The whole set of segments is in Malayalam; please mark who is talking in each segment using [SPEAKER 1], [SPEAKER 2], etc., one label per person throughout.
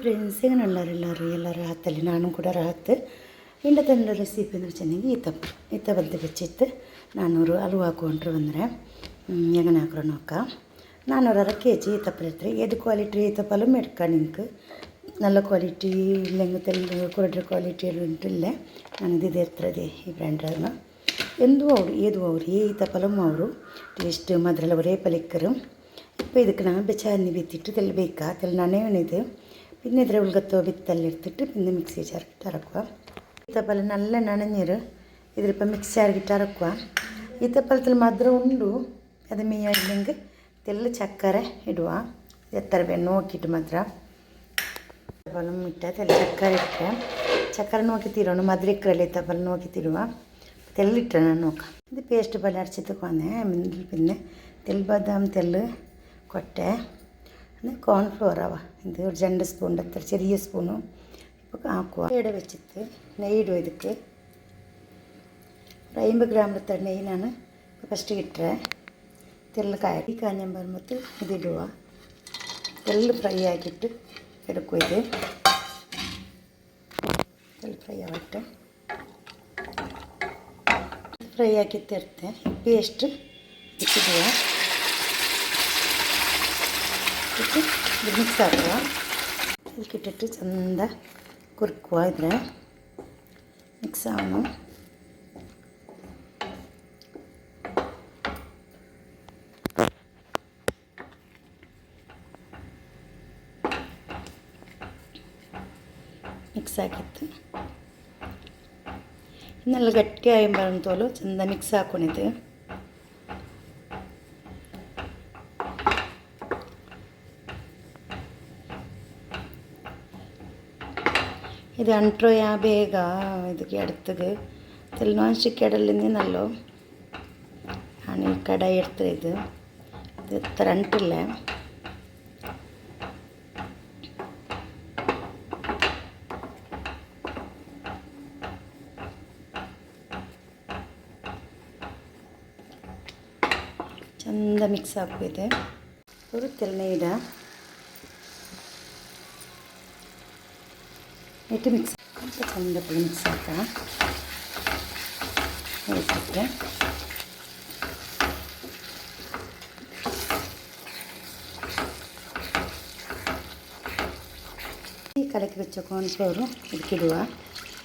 [SPEAKER 1] ಫ್ರೆಂಡ್ಸ್ ಈಗ ಎಲ್ಲರೂ ಎಲ್ಲರೂ ಹತ್ತಲ್ಲಿ ನಾನು ಕೂಡ ರಹತ್ತು ಇಂಡ ತಂಡ ರೆಸಿಪಿ ಅಂದ್ರೆ ಚೆನ್ನಾಗಿ ಈತ ಈತ ಬಂದು ಬೆಚ್ಚಿತ್ತು. ನಾನೂರು ಅಲ್ವ ಹಾಕೊಂಡ್ರು ಬಂದರೆ ಹೆಂಗನ ಹಾಕ್ರ ನೋಕ್ಕ ನಾನ್ನೂರ ಅರ ಕೆ ಜಿ ಈತಪ್ಪಲ ಇತ್ತು ಎದು ಕ್ವಾಲಿಟಿ ಈತಪ್ಪಲು ಮೆಡ್ಕ ನಿಂಕು ನಲ್ಲ ಕ್ವಾಲಿಟಿ ಲೆಂಗ್ ತೆಲ್ಲ ಕೊಡ್ರಿ ಕ್ವಾಲಿಟಿ ಎಲ್ಲ ಉಂಟಿಲ್ಲ ನನಗೆ ಇದು ಇರ್ತದೆ ಈ ಬ್ರ್ಯಾಂಡ್ ಅದನ್ನು ಎಂದು ಅವರು ಏದು ಅವರು ಏ ಈತಪ್ಪಲಮ್ ಅವರು. ಟೇಸ್ಟ್ ಮದ್ರಲ್ಲ ಅವರೇ ಪಲಿಕ್ಕರು இப்போ இதுக்கு நான் பிச்சாரணி பீத்திட்டு தெல் வைக்கா தெல் நனைவனிது പിന്നെ ഇതിലെ ഉൾക്കത്തോ വിത്തെല്ലാം പിന്നെ മിക്സി ചേർത്തിട്ട് ഇറക്കുക ഈത്തപ്പഴം നല്ല നനഞ്ഞിര് ഇതിലിപ്പോൾ മിക്സ് ചേർത്തിട്ട് ഇറക്കുക ഈത്തപ്പഴത്തിൽ മധുരം ഉണ്ടു? അത് മീനില്ലെങ്കിൽ തെല്ല് ചക്കര ഇടുക. എത്ര പേര് നോക്കിയിട്ട് മധുരം അതുപോലെ ഇട്ടാൽ തെല്ല് ചക്കര ഇട്ട് ചക്കര നോക്കി തീരുവാണ്. മധുരക്കറല്ല ഈത്തപ്പഴം നോക്കി തീരുക തെല്ലിട്ട് ഞാൻ നോക്കാം. ഇത് പേസ്റ്റ് പോലെ അരച്ചിട്ട് വന്നേ പിന്നെ തെൽ ബദാം തെല്ല് കൊട്ടെ ഇത് കോൺഫ്ലോറാവാം ഇത് ഒരു രണ്ട് സ്പൂണിന്റെ അത്ര ചെറിയ സ്പൂണും ഇപ്പോൾ ആക്കുക ഇവിടെ വെച്ചിട്ട് നെയ്യിടും ഇതുക്ക്? ഒരു അമ്പത് ഗ്രാമിലത്തെ നെയ്യിനാണ് ഫസ്റ്റ് കിട്ടുക തെല്ല് കയറി കാഞ്ഞം പറമ്പത്ത് ഇതിടുക തെല്ല് ഫ്രൈ ആക്കിയിട്ട് എടുക്കും ഇത്. തെല്ല് ഫ്രൈ ആവട്ടെ. ഫ്രൈ ആക്കി തീർത്ത് പേസ്റ്റ് ഇടുക ಹಾಕ್ಬಿಟ್ಟು ಮಿಕ್ಸ್ ಹಾಕುವ ಇಟ್ಬಿಟ್ಟು ಚೆಂದ ಕುರ್ಕುವ ಇದ್ರೆ ಮಿಕ್ಸ್ ಆಗೋಣ ಮಿಕ್ಸ್ ಆಗಿತ್ತು ಇನ್ನೆಲ್ಲ ಗಟ್ಟಿ ಆಗಿ ಚೆಂದ ಮಿಕ್ಸ್ ಹಾಕೊಂಡಿದ್ದೆ ഇത് അൺട്രോയാ ബേഗ ഇത് എടുത്തത് തെൽവാശി കടലിൽ നിന്നല്ലോ ആണ് ഈ കട എടുത്തത്. ഇത് ഇത് ഇത്ര അണ്ടല്ലേ ചന്ത മിക്സ് ആക്കും ഇത്. ഒരു തെൽമയിടാം ಇಟ್ಟು ಮಿಕ್ಸ್ ಸ್ವಲ್ಪ ಚಂದಪ್ಪು ಮಿಕ್ಸ್ ಆಯ್ತಾ ಇಟ್ಬಿಟ್ರೆ ಈ ಕಲಕಿ ಬೆಚ್ಚ ಕಾಣಿಸೋರು ಇದಕ್ಕಿಡುವ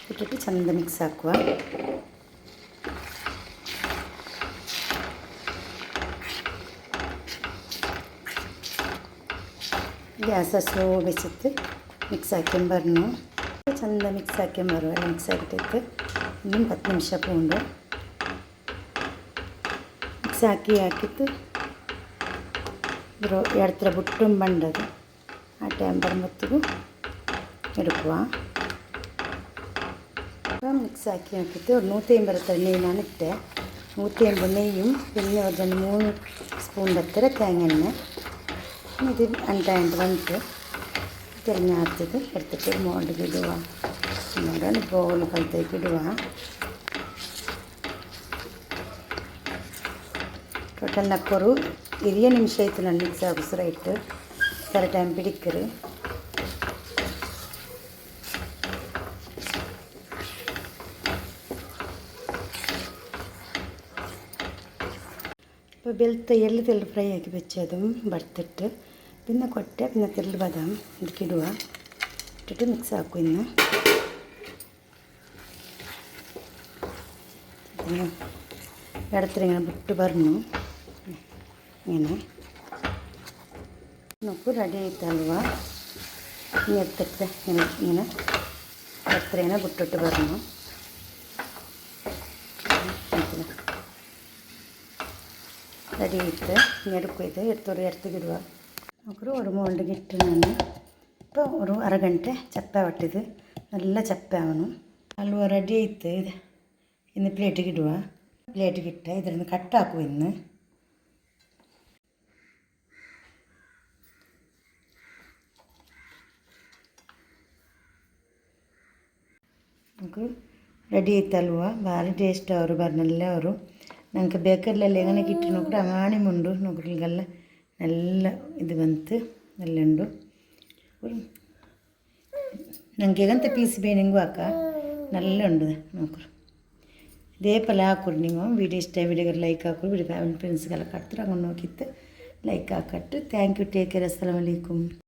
[SPEAKER 1] ಇಟ್ಟಿಟ್ಟು ಚಂದ ಮಿಕ್ಸ್ ಹಾಕುವ ಗ್ಯಾಸ ಸ್ಲೋ ಬೆಚ್ಚುತ್ತೆ ಮಿಕ್ಸ್ ಹಾಕೊಂಬರ್ನು ಚಂದ ಮಿಕ್ಸ್ ಹಾಕ್ಕೊಂಡು ಬರುವ ಮಿಕ್ಸ್ ಆಗಿಟ್ಟಿತ್ತು ಇನ್ನೊಂದು ಹತ್ತು ನಿಮಿಷ ಪೂಂಡು ಮಿಕ್ಸ್ ಹಾಕಿ ಹಾಕಿತ್ತು ಇರೋ ಎರಡು ಥರ ಬಿಟ್ಟು ಬಂಡದು ಆ ಟೈಮ್ ಬರುಮತ್ತಿಗೂ എടുക്കുക അപ്പം മിക്സ് ആക്കി നോക്കിയിട്ട് ഒരു നൂറ്റി അമ്പത് നെയ്യാണ് ഇട്ടേ നൂറ്റി അമ്പത് നെയ്യും പിന്നെ ഒരു രണ്ട് മൂന്ന് സ്പൂണിൻ്റെ അത്ര തേങ്ങ എണ്ണ ഇത് അണ്ടായിട്ട് വന്നിട്ട് തിരഞ്ഞാത്തത് എടുത്തിട്ട് ഒരു മോണ്ടിൽ ഇടുക എന്നിട്ട് ബോൾ പോലത്തേക്ക് ഇടുക ಟೋಟಲ್ ನಕ್ಕೋರು ಹಿರಿಯ ನಿಮಿಷ ಆಯ್ತು ನನ್ನ ಮಿಕ್ಸ್ ಆಗೋಸ್ಕರ ಇಟ್ಟು ಥರ ಟೈಮ್ പിടിക്കറ് ഇപ്പോൾ വെളുത്ത എള്ള് തെല്ല് ഫ്രൈ ആക്കി വെച്ചതും വറുത്തിട്ട് പിന്നെ കൊട്ട പിന്നെ തിരൽ ബദാം ഇതിക്കിടുക ഇട്ടിട്ട് മിക്സ് ആക്കും ഇന്ന്. ഇടത്തിലിങ്ങനെ വിട്ട് പറഞ്ഞു ഇങ്ങനെ. നോക്കൂ റെഡി ആയിട്ട് അലുവ ഇനി എടുത്തിട്ട് ഇങ്ങനെ ഇങ്ങനെ ഇടത്തിലിങ്ങനെ വിട്ടിട്ട് പറഞ്ഞു റെഡി ആയിട്ട് ഇനി എടുക്കും ഇത്. എടുത്തൊരു എടുത്തിടുക നമുക്കൊരു ഒരു മോൾഡ് കിട്ടുന്നുണ്ട്. ഇപ്പോൾ ഒരു അരഗണ്ടെ ചപ്പ വട്ടിത് നല്ല ചപ്പ ആവണം അലുവ റെഡി ആയിട്ട് ഇന്ന് പ്ലേറ്റ് ഇടുക പ്ലേറ്റ് കിട്ടുക ഇതിൽ കട്ടാക്കും ഇന്ന്. നമുക്ക് റെഡി ಆಯ್ತಲ್ವ ಭಾರಿ ടേസ്റ്റ് ಅವರು ಬರ್ನಲ್ಲ ಅವರು ನಂಗೆ ಬೇಕರ್ಲೆಲ್ಲ ಹೆಂಗನೆ ಕಿಟ್ಟು ನೋಡ್ರಿ ಅಮಾಣಿ ಮುಂಡು ನೋಡ್ರಿಗೆಲ್ಲ നല്ല ഇത് വന്നിട്ട് നല്ല ഉണ്ട് ನಂಗೆ ಹೇಗಂತ ಪೀಸ್ ಬೇನಿಂಗು ಹಾಕ നല്ല ഉണ്ട് നോക്കൂ ഇതേപോലെ ಹಾಕೋರು ನೀವು ವಿಡಿಯೋ ಇಷ್ಟ ವಿಡಿಯೋಗೆ ಲೈಕ್ ಹಾಕೋರು ವಿಡಿಯೋ ಫ್ಯಾಮಿಲಿ ಫ್ರೆಂಡ್ಸ್ಗೆಲ್ಲ ಕಟ್ತಾರೆ ಹಂಗೆ ನೋಕಿತ್ತು ಲೈಕ್ ಹಾಕಟ್ಟು ಥ್ಯಾಂಕ್ ಯು ಟೇಕ್ ಕೇರ್ ಅಸ್ಸಲಾಮ್ ಅಲೈಕುಮ್